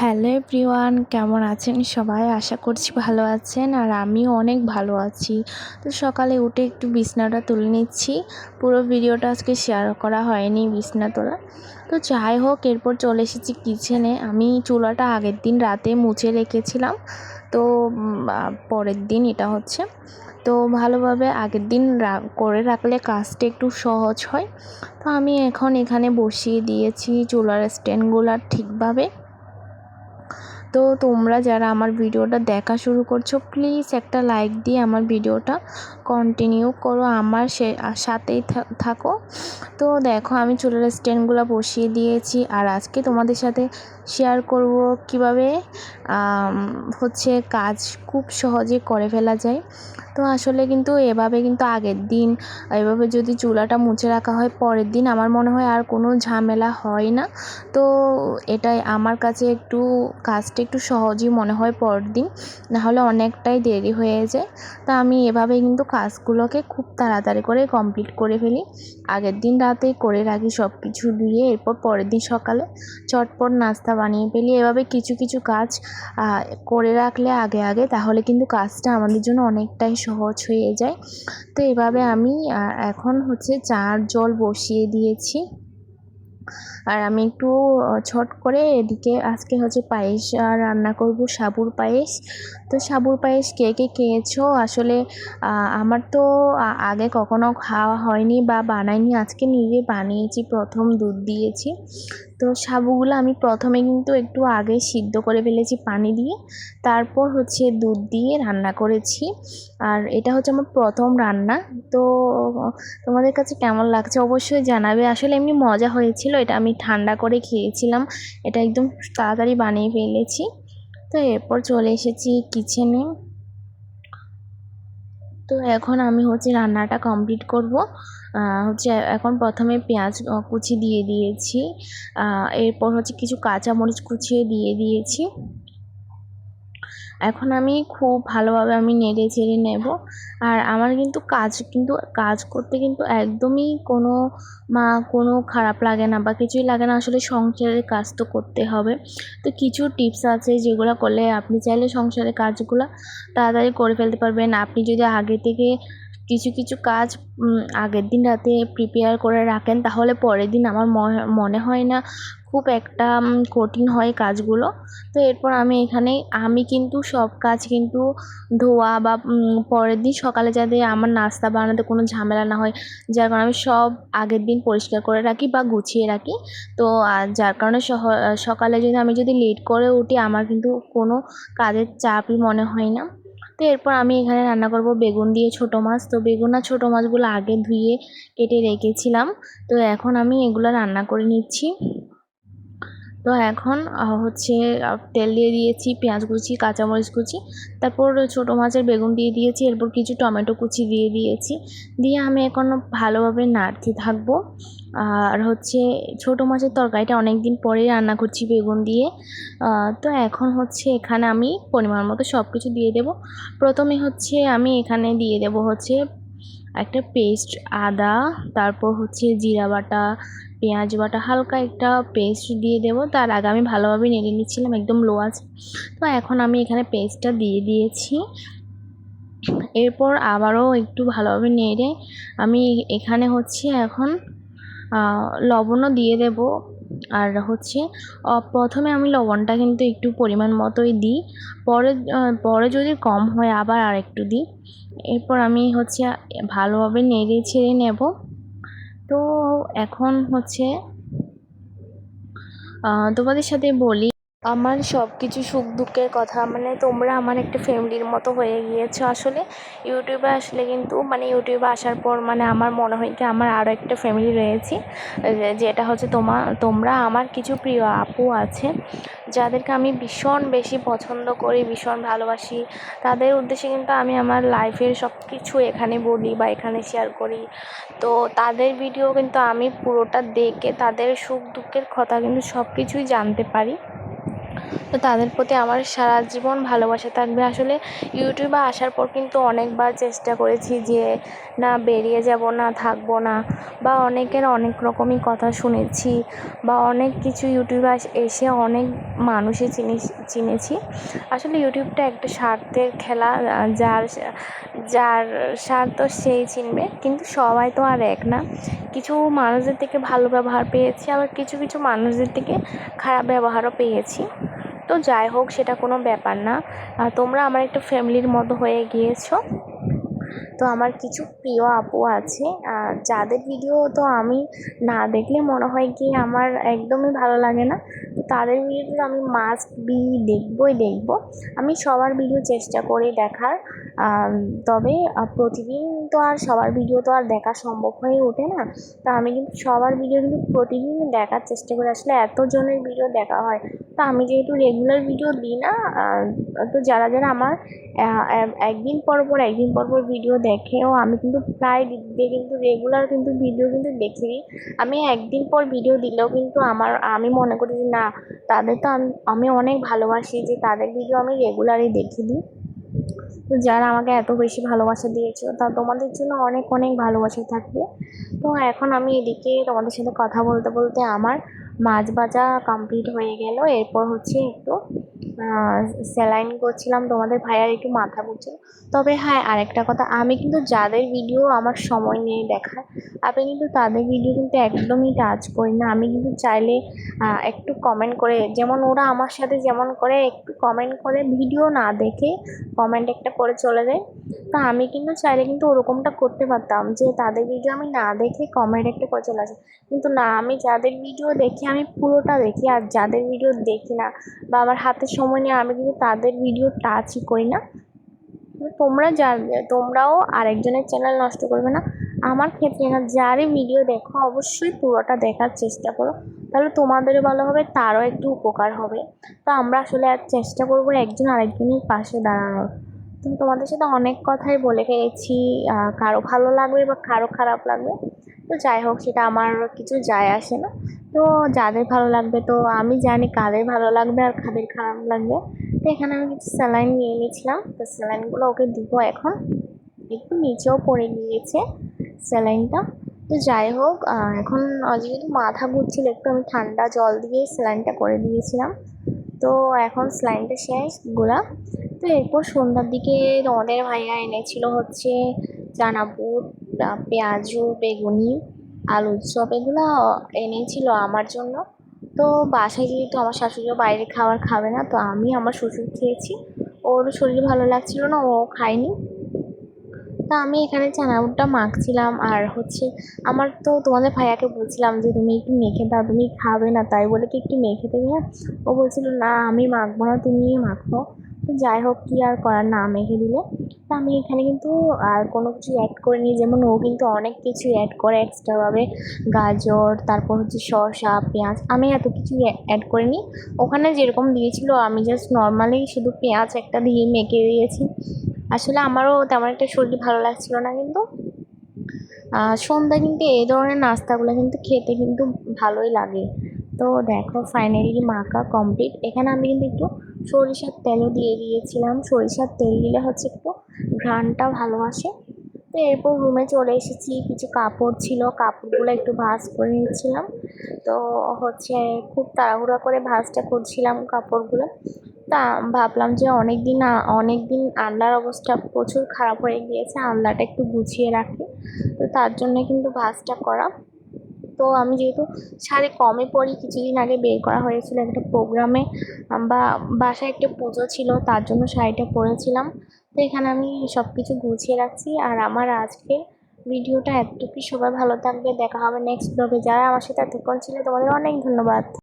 Hello everyone, কেমন আছেন সবাই? আশা করছি ভালো আছেন আর আমিও অনেক ভালো আছি। তো সকালে উঠে একটু বিছনাটা তুলে নিচ্ছি। পুরো ভিডিওটা আজকে শেয়ার করা হয়নি বিছনা তোলা। তো যাই হোক, এরপর চলে এসেছি কিচেনে আমি চুলাটা আগের দিন রাতে মুছে রেখেছিলাম। তো পরের দিন এটা হচ্ছে। তো ভালোভাবে আগের দিন করে রাখলে কাজটা একটু সহজ হয়। তো আমি এখন এখানে বসিয়ে দিয়েছি চুলার স্ট্যান্ডগুলো ঠিকভাবে। তো তোমরা যারা আমার ভিডিওটা দেখা শুরু করছ প্লিজ একটা লাইক দিয়ে আমার ভিডিওটা কন্টিনিউ করো, আমার সে সাথেই থাকো। তো দেখো, আমি চুলের স্ট্যান্ডগুলো বসিয়ে দিয়েছি, আর আজকে তোমাদের সাথে শেয়ার করব কীভাবে হচ্ছে কাজ খুব সহজে করে ফেলা যায়। তো আসলে কিন্তু এভাবে কিন্তু আগের দিন, এভাবে যদি চুলাটা মুছে রাখা হয়, পরের দিন আমার মনে হয় আর কোনো ঝামেলা হয় না। তো এটাই আমার কাছে একটু, কাজটা একটু সহজই মনে হয় পরের দিন, নাহলে অনেকটাই দেরি হয়ে যায়। তা আমি এভাবে কিন্তু কাজগুলোকে খুব তাড়াতাড়ি করে কমপ্লিট করে ফেলি। আগের দিন রাতেই করে রাখি সব কিছু দিয়ে, এরপর পরের দিন সকালে চটপট নাস্তা বানিয়ে ফেলি। এভাবে কিছু কিছু কাজ করে রাখলে আগে আগে তাহলে কিন্তু কাজটা আমাদের জন্য অনেকটাই সহজ হয়ে যায়। তো এভাবে আমি এখন হচ্ছে চার জল বসিয়ে দিয়েছি। আর আমি একটু ছট করে এদিকে আজকে হচ্ছে পায়েস রান্না করব সাবুর পায়েস। তো সাবুর পায়েস কে কে খেয়েছো? আসলে আমার তো আগে কখনো খাওয়া হয়নি বা বানাইনি। আজকে নিজে বানিয়েছি, প্রথম দুধ দিয়েছি। তো সাবুগুলো আমি প্রথমে কিন্তু একটু আগে সিদ্ধ করে ফেলেছি পানি দিয়ে। তারপর হচ্ছে দুধ দিয়ে রান্না করেছি। আর এটা হচ্ছে আমার প্রথম রান্না। তো তোমাদের কাছে কেমন লাগছে অবশ্যই জানাবে। আসলে এমনি মজা হয়েছিল, এটা আমি ঠান্ডা করে খেয়েছিলাম। এটা একদম তাড়াতাড়ি বানিয়ে ফেলেছি। তো এরপর চলে এসেছি কিচেনে তো এখন আমি হচ্ছে রান্নাটা কমপ্লিট করব। হচ্ছে এখন প্রথমে পেঁয়াজ কুচি দিয়ে দিয়েছি। এরপর হচ্ছে কিছু কাঁচামরিচ কুচিয়ে দিয়ে দিয়েছি। এখন আমি খুব ভালোভাবে আমি নেড়ে চেড়ে নেব। আর আমার কিন্তু কাজ কিন্তু কাজ করতে কিন্তু একদমই কোনো, মা, কোনো খারাপ লাগে না বা কিছুই লাগে না। আসলে সংসারের কাজ তো করতে হবে। তো কিছু টিপস আছে যেগুলো করলে আপনি চাইলে সংসারের কাজগুলো তাড়াতাড়ি করে ফেলতে পারবেন। আপনি যদি আগে থেকে কিছু কিছু কাজ আগের দিন রাতে প্রিপেয়ার করে রাখেন, তাহলে পরের দিন আমার মনে হয় না খুব একটা কঠিন হয় কাজগুলো। তো এরপর আমি এখানে, আমি কিন্তু সব কাজ কিন্তু ধোয়া বা পরের দিন সকালে যাতে আমার নাস্তা বানাতে কোনো ঝামেলা না হয়, যার কারণে আমি সব আগের দিন পরিষ্কার করে রাখি বা গুছিয়ে রাখি। তো যার কারণে সকালে যদি আমি যদি লেট করে উঠি, আমার কিন্তু কোনো কাজের চাপই মনে হয় না। তো এরপর আমি এখানে রান্না করব বেগুন দিয়ে ছোট মাছ। তো বেগুন আর ছোটো মাছগুলো আগে ধুয়ে কেটে রেখেছিলাম। তো এখন আমি এগুলো রান্না করে নিচ্ছি। তো এখন হচ্ছে তেল দিয়ে দিয়েছি, পেঁয়াজ কুচি, কাঁচামরিচ কুচি, তারপর ছোটো মাছের বেগুন দিয়ে দিয়েছি, এরপর কিছু টমেটো কুচি দিয়ে দিয়েছি, দিয়ে আমি এখন ভালোভাবে নাড়তে থাকব। আর হচ্ছে, ছোটো মাছের তরকারিটা অনেক দিন পরেই রান্না করছি বেগুন দিয়ে। তো এখন হচ্ছে, এখানে আমি পরিমাণ মতো সব কিছু দিয়ে দেব। প্রথমে হচ্ছে, আমি এখানে দিয়ে দেব হচ্ছে, একটা পেস্ট, আদা, তারপর হচ্ছে, জিরা বাটা পেঁয়াজ বাটা হালকা একটা পেস্ট দিয়ে দেবো। তার আগে আমি ভালোভাবে নেড়ে নিচ্ছিলাম, একদম লো আছে। তো এখন আমি এখানে পেস্টটা দিয়ে দিয়েছি। এরপর আবারও একটু ভালোভাবে নেড়ে আমি এখানে হচ্ছে এখন লবণও দিয়ে দেব। আর হচ্ছে প্রথমে আমি লবণটা কিন্তু একটু পরিমাণ মতোই দিই। পরে পরে যদি কম হয় আবার আর একটু দিই। এরপর আমি হচ্ছে ভালোভাবে নেড়ে ছেড়ে নেব। তো এখন হচ্ছে তোমাদের সাথে বলি আমার সব কিছু সুখ দুঃখের কথা। মানে তোমরা আমার একটা ফ্যামিলির মতো হয়ে গিয়েছো। আসলে ইউটিউবে আসলে কিন্তু মানে ইউটিউবে আসার পর মানে আমার মনে হয় কি, আমার আরও একটা ফ্যামিলি রয়েছে। যেটা হচ্ছে তোমা, তোমরা, আমার কিছু প্রিয় আপু আছে, যাদেরকে আমি ভীষণ বেশি পছন্দ করি, ভীষণ ভালোবাসি। তাদের উদ্দেশ্যে কিন্তু আমি আমার লাইফের সব কিছু এখানে বলি বা এখানে শেয়ার করি। তো তাদের ভিডিও কিন্তু আমি পুরোটা দেখে, তাদের সুখ দুঃখের কথা কিন্তু সব কিছুই জানতে পারি। তো তাদের প্রতি আমার সারা জীবন ভালোবাসা থাকবে। আসলে ইউটিউবে আসার পর কিন্তু অনেকবার চেষ্টা করেছি যে, না, বেরিয়ে যাব না, থাকব না। বা অনেকের অনেক রকমই কথা শুনেছি বা অনেক কিছু ইউটিউবে এসে অনেক মানুষই চিনি, চিনেছি। আসলে ইউটিউবটা একটা স্বার্থের খেলা যার যার স্বার্থ সেই চিনবে। কিন্তু সবাই তো আর এক না। কিছু মানুষদের থেকে ভালো ব্যবহার পেয়েছি, আবার কিছু কিছু মানুষদের থেকে খারাপ ব্যবহারও পেয়েছি। তো যাই হোক সেটা কোনো ব্যাপার না। তোমরা আমার একটা ফ্যামিলির মতো হয়ে গিয়েছো। তো আমার কিছু প্রিয় আপু আছে যাদের ভিডিও তো আমি না দেখলে মনে হয় কি আমার একদমই ভালো লাগে না। তাদের ভিডিও তো আমি মাস্ট বি দেখবই দেখব। আমি সবার ভিডিও চেষ্টা করি দেখার তবে প্রতিদিন তো আর সবার ভিডিও তো আর দেখা সম্ভব হয়ে ওঠে না। তা আমি কিন্তু সবার ভিডিও কিন্তু প্রতিদিন দেখার চেষ্টা করি। আসলে এতজনের ভিডিও দেখা হয়। তো আমি যেহেতু রেগুলার ভিডিও দিই না তো যারা যারা আমার একদিন পর পর, একদিন পর পর ভিডিও দেখেও আমি কিন্তু প্রায় দিদিদের কিন্তু রেগুলার কিন্তু ভিডিও কিন্তু দেখি আমি একদিন পর ভিডিও দিলেও কিন্তু আমার, আমি মনে করি যে না, তাদের তো আমি অনেক ভালোবাসি যে তাদের ভিডিও আমি রেগুলারই দেখি দিই তো যারা আমাকে এত বেশি ভালোবাসা দিয়েছ, তা তোমাদের জন্য অনেক অনেক ভালোবাসা থাকবে। তো এখন আমি এদিকে তোমাদের সাথে কথা বলতে বলতে আমার মাছ ভাজা কমপ্লিট হয়ে গেল। এরপর হচ্ছে একটু স্যালাইন করছিলাম, তোমাদের ভাইয়ার একটু মাথা ঘুরছিল তবে হ্যাঁ আরেকটা কথা, আমি কিন্তু যাদের ভিডিও আমার সময় নিয়ে দেখার আমি কিন্তু তাদের ভিডিও কিন্তু একদমই টাচ করি না। আমি কিন্তু চাইলে একটু কমেন্ট করে, যেমন ওরা আমার সাথে যেমন করে, একটু কমেন্ট করে ভিডিও না দেখে কমেন্ট একটা করে চলে যায়। তা আমি কিন্তু চাইলে কিন্তু ওরকমটা করতে পারতাম, যে তাদের ভিডিও আমি না দেখে কমেন্ট একটা করে চলে আসে। কিন্তু না, আমি যাদের ভিডিও দেখি, আমি পুরোটা দেখি, আর যাদের ভিডিও দেখি না, বা আমার হাতে সময় নিয়ে আমি কিন্তু তাদের ভিডিও টাচই করি না। তোমরা যা, তোমরাও আরেকজনের চ্যানেল নষ্ট করবে না। আমার ক্ষেত্রে না, যারই ভিডিও দেখো, অবশ্যই পুরোটা দেখার চেষ্টা করো। তাহলে তোমাদেরও ভালো হবে, তারও একটু উপকার হবে। তো আমরা আসলে চেষ্টা করব একজন আরেকজনের পাশে দাঁড়ানোর। তো তোমাদের সাথে অনেক কথাই বলে ফেলেছি কারও ভালো লাগবে বা কারও খারাপ লাগবে। তো যাই হোক, সেটা আমার কিছু যায় আসে না। তো যাদের ভালো লাগবে, তো আমি জানি কাদের ভালো লাগবে আর কাদের খারাপ লাগবে। তো এখানে আমি কিছু স্যালাইন নিয়ে নিয়েছিলাম। তো স্যালাইনগুলো ওকে দিব এখন। একটু নিচেও পড়ে গিয়েছে স্যালাইনটা। তো যাই হোক এখন যেহেতু মাথা ঘুরছিল, একটু আমি ঠান্ডা জল দিয়ে স্যালাইনটা করে দিয়েছিলাম। তো এখন স্যালাইনটা শেষ গোলা তো এরপর সন্ধ্যার দিকে তোমাদের ভাইয়া এনেছিল হচ্ছে চানা বুট পেঁয়াজু, বেগুনি আলুর চপ এগুলো এনেছিল আমার জন্য। তো বাসায় যেহেতু আমার শাশুড়িও বাইরে খাবার খাবে না, তো আমি আমার শ্বশুর খেয়েছি। ওর শরীর ভালো লাগছিল না, ও খায়নি। তা আমি এখানে চানাচুরটা মাখছিলাম আর হচ্ছে আমার তো তোমাদের ভাইয়াকে বলছিলাম যে, তুমি একটু মেখে দাও, তুমি খাবে না। তাই বলে কি একটু মেখে দেবে না? ও বলছিল, না, আমি মাখবো না তুমি মাখো। যাই হোক, কী আর করার, না মেখে দিলে। তো আমি এখানে কিন্তু আর কোনো কিছু অ্যাড করিনি। যেমন ও কিন্তু অনেক কিছু অ্যাড করে এক্সট্রাভাবে গাজর, তারপর হচ্ছে শসা, পেঁয়াজ। আমি এত কিছু অ্যাড করিনি। ওখানে যেরকম দিয়েছিল, আমি জাস্ট নর্মালি শুধু পেঁয়াজ একটা দিয়ে মেখে দিয়েছি। আসলে আমারও তেমন একটা শরীর ভালো লাগছিল না কিন্তু সন্ধ্যা কিন্তু এই ধরনের নাস্তাগুলো কিন্তু খেতে কিন্তু ভালোই লাগে। তো দেখো ফাইনালি মাখা কমপ্লিট এখানে আমি কিন্তু একটু সরিষার তেলও দিয়ে দিয়েছিলাম। সরিষার তেল দিলে হচ্ছে একটু ঘ্রাণটা ভালো আসে। তো এরপর রুমে চলে এসেছি, কিছু কাপড় ছিল, কাপড়গুলো একটু ভাজ করে নিচ্ছিলাম। তো হচ্ছে খুব তাড়াহুড়া করে ভাজটা করছিলাম কাপড়গুলো। তা ভাবলাম যে অনেক দিন অনেক দিন আনলার অবস্থা প্রচুর খারাপ হয়ে গিয়েছে আনলাটা একটু গুছিয়ে রাখি। তো তার জন্যে কিন্তু ভাজটা করা। তো আমি যেহেতু শাড়ি কমে পরি কিছুদিন আগে বের করা হয়েছিল একটা প্রোগ্রামে বা বাসায় একটা পুজো ছিল, তার জন্য শাড়িটা পরেছিলাম। তো এখানে আমি সব কিছু গুছিয়ে রাখছি আর আমার আজকে ভিডিওটা এতটুকুই। সবাই ভালো থাকবে, দেখা হবে নেক্সট ব্লগে যারা আমার সাথে এতক্ষণ ছিল, তোমাদের অনেক ধন্যবাদ।